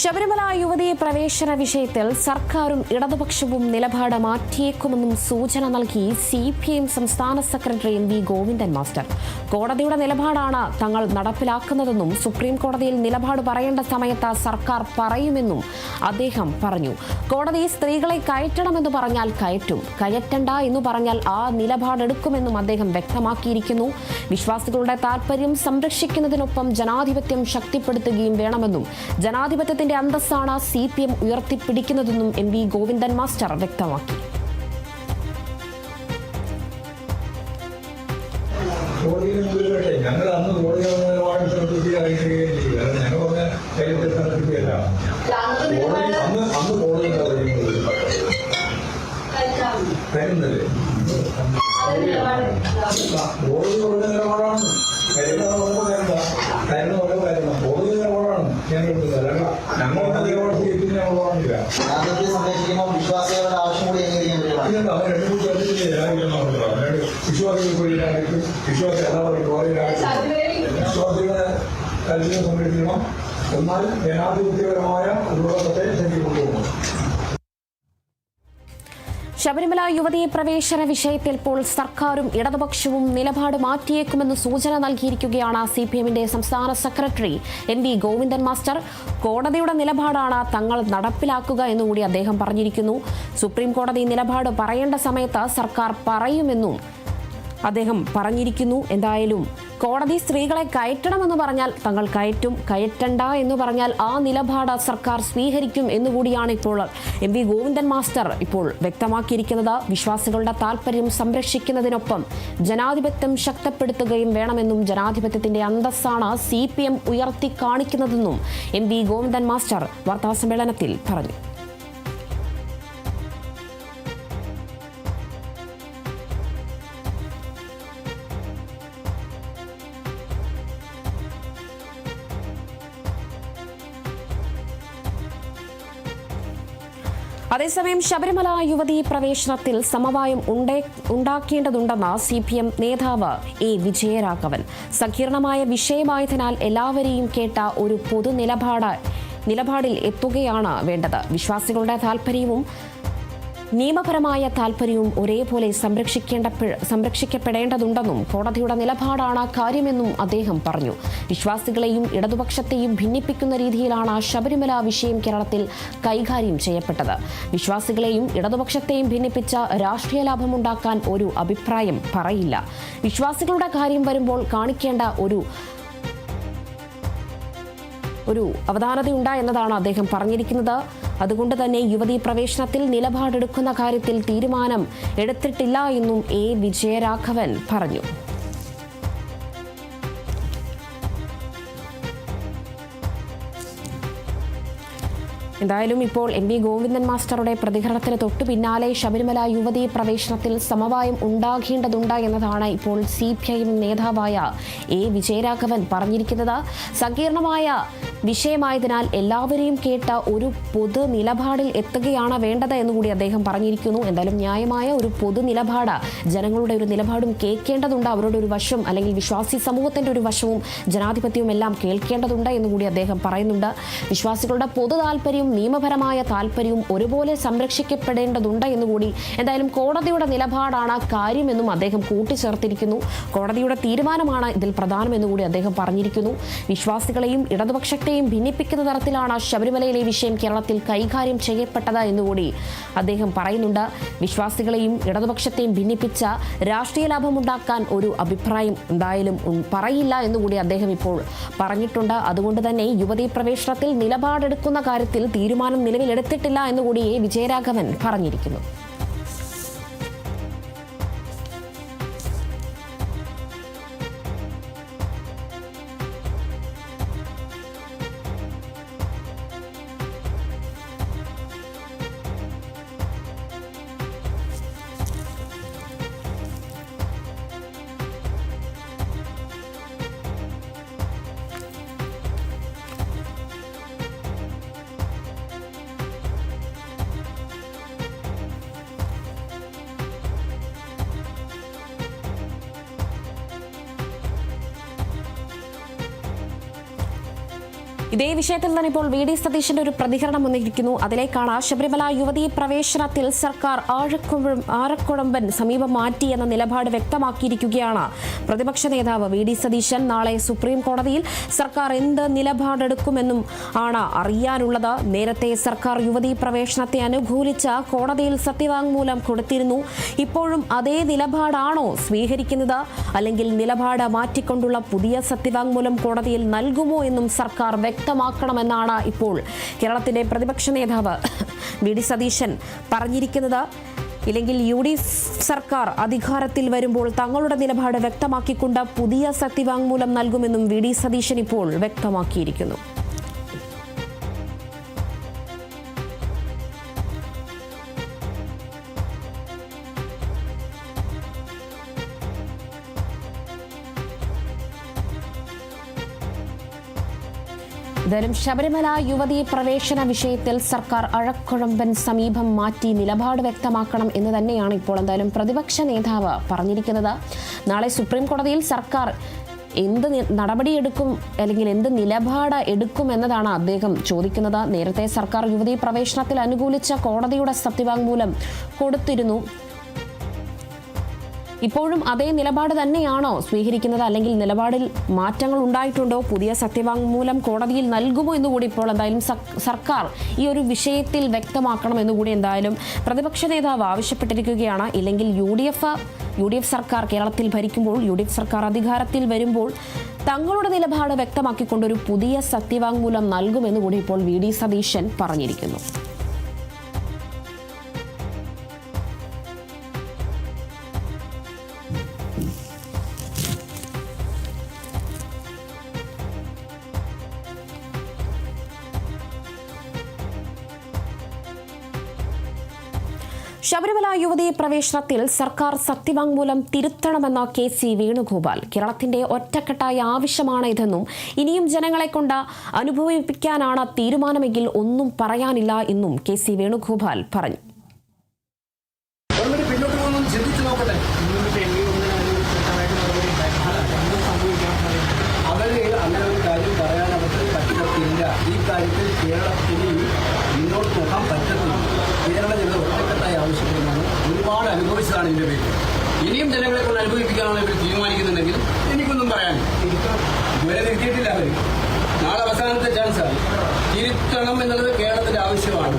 ശബരിമല യുവതി പ്രവേശന വിഷയത്തിൽ സർക്കാരും ഇടതുപക്ഷവും നിലപാട് മാറ്റിയേക്കുമെന്നും സൂചന നൽകി സി പി എം സംസ്ഥാന secretary M V Govindan master. കോടതിയുടെ നിലപാടാണ് തങ്ങൾ നടപ്പിലാക്കുന്നതെന്നും സുപ്രീം കോടതിയിൽ നിലപാട് പറയേണ്ട സമയത്ത് സർക്കാർ പറയുമെന്നും അദ്ദേഹം പറഞ്ഞു. കോടതി സ്ത്രീകളെ കയറ്റണമെന്ന് പറഞ്ഞാൽ കയറ്റും. കയറ്റണ്ട എന്ന് പറഞ്ഞാൽ ആ നിലപാടെടുക്കുമെന്നും അദ്ദേഹം വ്യക്തമാക്കിയിരിക്കുന്നു. വിശ്വാസികളുടെ താൽപര്യം സംരക്ഷിക്കുന്നതിനൊപ്പം ജനാധിപത്യം ശക്തിപ്പെടുത്തുകയും വേണമെന്നും ജനാധിപത്യത്തിന്റെ അന്തസ്സാണ് സി പി എം ഉയർത്തിപ്പിടിക്കുന്നതെന്നും എം വി ഗോവിന്ദൻ മാസ്റ്റർ വ്യക്തമാക്കി. ഞങ്ങൾ അന്ന് അറിയിക്കുകയും ചെയ്യും ഞങ്ങൾ പറഞ്ഞ കോടതി അന്ന് അന്ന് തരുന്നില്ലേ നിലപാടാണ് ആവശ്യം കൂടി വിശ്വാസികളെ സംരക്ഷിക്കണം. എന്നാൽ ജനാധിപത്യപരമായ ഉപയോഗത്തെ ശരി കൊണ്ടുപോകണം. ശബരിമല യുവതീ പ്രവേശന വിഷയത്തിൽ ഇപ്പോൾ സർക്കാരും ഇടതുപക്ഷവും നിലപാട് മാറ്റിയേക്കുമെന്ന് സൂചന നൽകിയിരിക്കുകയാണ് സി പി എമ്മിന്റെ സംസ്ഥാന secretary M V Govindan master. കോടതിയുടെ നിലപാടാണ് തങ്ങൾ നടപ്പിലാക്കുക എന്നുകൂടി അദ്ദേഹം പറഞ്ഞിരിക്കുന്നു. സുപ്രീം കോടതി നിലപാട് പറയേണ്ട സമയത്ത് സർക്കാർ പറയുമെന്നും അദ്ദേഹം പറഞ്ഞിരിക്കുന്നു എന്തായാലും കോടതി സ്ത്രീകളെ കയറ്റണമെന്ന് പറഞ്ഞാൽ തങ്ങൾ കയറ്റും കയറ്റണ്ട എന്ന് പറഞ്ഞാൽ ആ നിലപാട് സർക്കാർ സ്വീകരിക്കും എന്നുകൂടിയാണ് ഇപ്പോൾ എം വി ഗോവിന്ദൻ മാസ്റ്റർ ഇപ്പോൾ വ്യക്തമാക്കിയിരിക്കുന്നത്. വിശ്വാസികളുടെ താല്പര്യം സംരക്ഷിക്കുന്നതിനൊപ്പം ജനാധിപത്യം ശക്തപ്പെടുത്തുകയും വേണമെന്നും ജനാധിപത്യത്തിന്റെ അന്തസ്സാണ് സി പി എം ഉയർത്തി കാണിക്കുന്നതെന്നും എം വി ഗോവിന്ദൻ മാസ്റ്റർ വാർത്താസമ്മേളനത്തിൽ പറഞ്ഞു. അതേസമയം ശബരിമല യുവതീ പ്രവേശനത്തിൽ സമവായം ഉണ്ടേ ഉണ്ടാക്കേണ്ടതുണ്ടെന്ന സി പി എം നേതാവ് എ വിജയരാഘവൻ. സങ്കീർണമായ വിഷയമായതിനാൽ എല്ലാവരെയും കേട്ട ഒരു പൊതു നിലപാട് നിലപാടിൽ എത്തുകയാണ് വേണ്ടത്. വിശ്വാസികളുടെ താൽപ്പര്യവും നിയമപരമായ താൽപര്യവും ഒരേപോലെ സംരക്ഷിക്കേണ്ട സംരക്ഷിക്കപ്പെടേണ്ടതുണ്ടെന്നും കോടതിയുടെ നിലപാടാണ് കാര്യമെന്നും അദ്ദേഹം പറഞ്ഞു. വിശ്വാസികളെയും ഇടതുപക്ഷത്തെയും ഭിന്നിപ്പിക്കുന്ന രീതിയിലാണ് ശബരിമല വിഷയം കേരളത്തിൽ കൈകാര്യം ചെയ്യപ്പെട്ടത്. വിശ്വാസികളെയും ഇടതുപക്ഷത്തെയും ഭിന്നിപ്പിച്ച രാഷ്ട്രീയ ലാഭമുണ്ടാക്കാൻ ഒരു അഭിപ്രായം പറയില്ല. വിശ്വാസികളുടെ കാര്യം വരുമ്പോൾ കാണിക്കേണ്ട ഒരു ഒരു അവധാനതയുണ്ട എന്നതാണ് അദ്ദേഹം പറഞ്ഞിരിക്കുന്നത്. അതുകൊണ്ട് തന്നെ യുവതി പ്രവേശനത്തിൽ നിലപാടെടുക്കുന്ന കാര്യത്തിൽ തീരുമാനം എടുത്തിട്ടില്ല എന്നും എ. വിജയരാഘവൻ പറഞ്ഞു. എന്തായാലും ഇപ്പോൾ എം വി ഗോവിന്ദൻ മാസ്റ്ററുടെ പ്രതികരണത്തിന് തൊട്ടു പിന്നാലെ ശബരിമല യുവതി പ്രവേശനത്തിൽ സമവായം ഉണ്ടാകേണ്ടതുണ്ട് എന്നതാണ് ഇപ്പോൾ സി പി ഐ എം നേതാവായ എ. വിജയരാഘവൻ പറഞ്ഞിരിക്കുന്നത്. സങ്കീർണമായ വിഷയമായതിനാൽ എല്ലാവരെയും കേട്ട ഒരു പൊതു നിലപാടിൽ എത്തുകയാണ് വേണ്ടത് എന്നുകൂടി അദ്ദേഹം പറഞ്ഞിരിക്കുന്നു. എന്തായാലും ന്യായമായ ഒരു പൊതു നിലപാട് ജനങ്ങളുടെ ഒരു നിലപാടും കേൾക്കേണ്ടതുണ്ട്. അവരുടെ ഒരു വശം അല്ലെങ്കിൽ വിശ്വാസി സമൂഹത്തിന്റെ ഒരു വശവും ജനാധിപത്യവും എല്ലാം കേൾക്കേണ്ടതുണ്ട് എന്നുകൂടി അദ്ദേഹം പറയുന്നുണ്ട്. വിശ്വാസികളുടെ പൊതു താല്പര്യവും നിയമപരമായ താല്പര്യവും ഒരുപോലെ സംരക്ഷിക്കപ്പെടേണ്ടതുണ്ട് എന്നുകൂടി എന്തായാലും കോടതിയുടെ നിലപാടാണ് കാര്യമെന്നും അദ്ദേഹം കൂട്ടിച്ചേർത്തിരിക്കുന്നു. കോടതിയുടെ തീരുമാനമാണ് ഇതിൽ പ്രധാനമെന്നുകൂടി അദ്ദേഹം പറഞ്ഞിരിക്കുന്നു. വിശ്വാസികളെയും ഇടതുപക്ഷത്തെയും ഭിന്നിപ്പിക്കുന്ന തരത്തിലാണ് ശബരിമലയിലെ വിഷയം കേരളത്തിൽ കൈകാര്യം ചെയ്യപ്പെട്ടത് എന്നുകൂടി അദ്ദേഹം പറയുന്നുണ്ട്. വിശ്വാസികളെയും ഇടതുപക്ഷത്തെയും ഭിന്നിപ്പിച്ച രാഷ്ട്രീയ ലാഭമുണ്ടാക്കാൻ ഒരു അഭിപ്രായം എന്തായാലും പറയില്ല എന്നുകൂടി അദ്ദേഹം ഇപ്പോൾ പറഞ്ഞിട്ടുണ്ട്. അതുകൊണ്ട് തന്നെ യുവതീ പ്രവേശനത്തിൽ നിലപാടെടുക്കുന്ന കാര്യത്തിൽ തീരുമാനം നിലവിലെടുത്തിട്ടില്ല എന്നുകൂടി എ. വിജയരാഘവൻ പറഞ്ഞിരിക്കുന്നു. ഇതേ വിഷയത്തിൽ തന്നെ ഇപ്പോൾ വി ഡി സതീശന്റെ ഒരു പ്രതികരണം വന്നിരിക്കുന്നു. അതിലേക്കാണ് ശബരിമല യുവതി പ്രവേശനത്തിൽ സർക്കാർ ആഴക്കുഴം ആഴക്കുഴമ്പൻ സമീപം മാറ്റി എന്ന നിലപാട് വ്യക്തമാക്കിയിരിക്കുകയാണ്. പ്രതിപക്ഷ നേതാവ് വി ഡി സതീശൻ നാളെ സുപ്രീം കോടതിയിൽ സർക്കാർ എന്ത് നിലപാടെടുക്കുമെന്നും ആണ് അറിയാനുള്ളത്. നേരത്തെ സർക്കാർ യുവതി പ്രവേശനത്തെ അനുകൂലിച്ച കോടതിയിൽ സത്യവാങ്മൂലം കൊടുത്തിരുന്നു. ഇപ്പോഴും അതേ നിലപാടാണോ സ്വീകരിക്കുന്നത്? അല്ലെങ്കിൽ നിലപാട് മാറ്റിക്കൊണ്ടുള്ള പുതിയ സത്യവാങ്മൂലം കോടതിയിൽ നൽകുമോ എന്നും സർക്കാർ വ്യക്തമാക്കണമെന്നാണ് ഇപ്പോൾ കേരളത്തിന്റെ പ്രതിപക്ഷ നേതാവ് വി ഡി സതീശൻ പറഞ്ഞിരിക്കുന്നത്. ഇല്ലെങ്കിൽ യു ഡി എഫ് സർക്കാർ അധികാരത്തിൽ വരുമ്പോൾ തങ്ങളുടെ നിലപാട് വ്യക്തമാക്കിക്കൊണ്ട് പുതിയ സത്യവാങ്മൂലം നൽകുമെന്നും വി ഡി സതീശൻ ഇപ്പോൾ വ്യക്തമാക്കിയിരിക്കുന്നു. എന്തായാലും ശബരിമല യുവതീ പ്രവേശന വിഷയത്തിൽ സർക്കാർ അഴക്കുഴമ്പൻ സമീപം മാറ്റി നിലപാട് വ്യക്തമാക്കണം എന്ന് തന്നെയാണ് ഇപ്പോൾ എന്തായാലും പ്രതിപക്ഷ നേതാവ് പറഞ്ഞിരിക്കുന്നത്. നാളെ സുപ്രീം കോടതിയിൽ സർക്കാർ എന്ത് നടപടിയെടുക്കും അല്ലെങ്കിൽ എന്ത് നിലപാട് എടുക്കും എന്നതാണ് അദ്ദേഹം ചോദിക്കുന്നത്. നേരത്തെ സർക്കാർ യുവതീ പ്രവേശനത്തിൽ അനുകൂലിച്ച കോടതിയുടെ സത്യവാങ്മൂലം കൊടുത്തിരുന്നു. ഇപ്പോഴും അതേ നിലപാട് തന്നെയാണോ സ്വീകരിക്കുന്നത്? അല്ലെങ്കിൽ നിലപാടിൽ മാറ്റങ്ങൾ ഉണ്ടായിട്ടുണ്ടോ? പുതിയ സത്യവാങ്മൂലം കോടതിയിൽ നൽകുമോ എന്നുകൂടി ഇപ്പോൾ എന്തായാലും സർക്കാർ ഈ ഒരു വിഷയത്തിൽ വ്യക്തമാക്കണം എന്നുകൂടി എന്തായാലും പ്രതിപക്ഷ നേതാവ് ആവശ്യപ്പെട്ടിരിക്കുകയാണ്. ഇല്ലെങ്കിൽ U D F U D F സർക്കാർ കേരളത്തിൽ ഭരിക്കുമ്പോൾ യു ഡി എഫ് സർക്കാർ അധികാരത്തിൽ വരുമ്പോൾ തങ്ങളുടെ നിലപാട് വ്യക്തമാക്കിക്കൊണ്ട് ഒരു പുതിയ സത്യവാങ്മൂലം നൽകുമെന്നുകൂടി ഇപ്പോൾ വി ഡി സതീശൻ പറഞ്ഞിരിക്കുന്നു. ശബരിമല യുവതി പ്രവേശനത്തിൽ സർക്കാർ സത്യവാങ്മൂലം തിരുത്തണമെന്ന കെ സി വേണുഗോപാൽ. കേരളത്തിന്റെ ഒറ്റക്കെട്ടായ ആവശ്യമാണ് ഇതെന്നും ഇനിയും ജനങ്ങളെ കൊണ്ട് അനുഭവിപ്പിക്കാനാണ് തീരുമാനമെങ്കിൽ ഒന്നും പറയാനില്ല എന്നും കെ സി വേണുഗോപാൽ പറഞ്ഞു. അനുഭവിച്ചതാണ് ഇതിന്റെ പേര്. ഇനിയും ജനങ്ങളെ കൊണ്ട് അനുഭവിപ്പിക്കാനാണ് ഇവർ തീരുമാനിക്കുന്നുണ്ടെങ്കിൽ എനിക്കൊന്നും പറയാൻ ഇതുവരെ തിരുത്തിയിട്ടില്ല അവർ നാളെ അവസാനത്തെ ചാൻസാണ് തിരുത്തണം എന്നുള്ളത് കേരളത്തിന്റെ ആവശ്യമാണ്.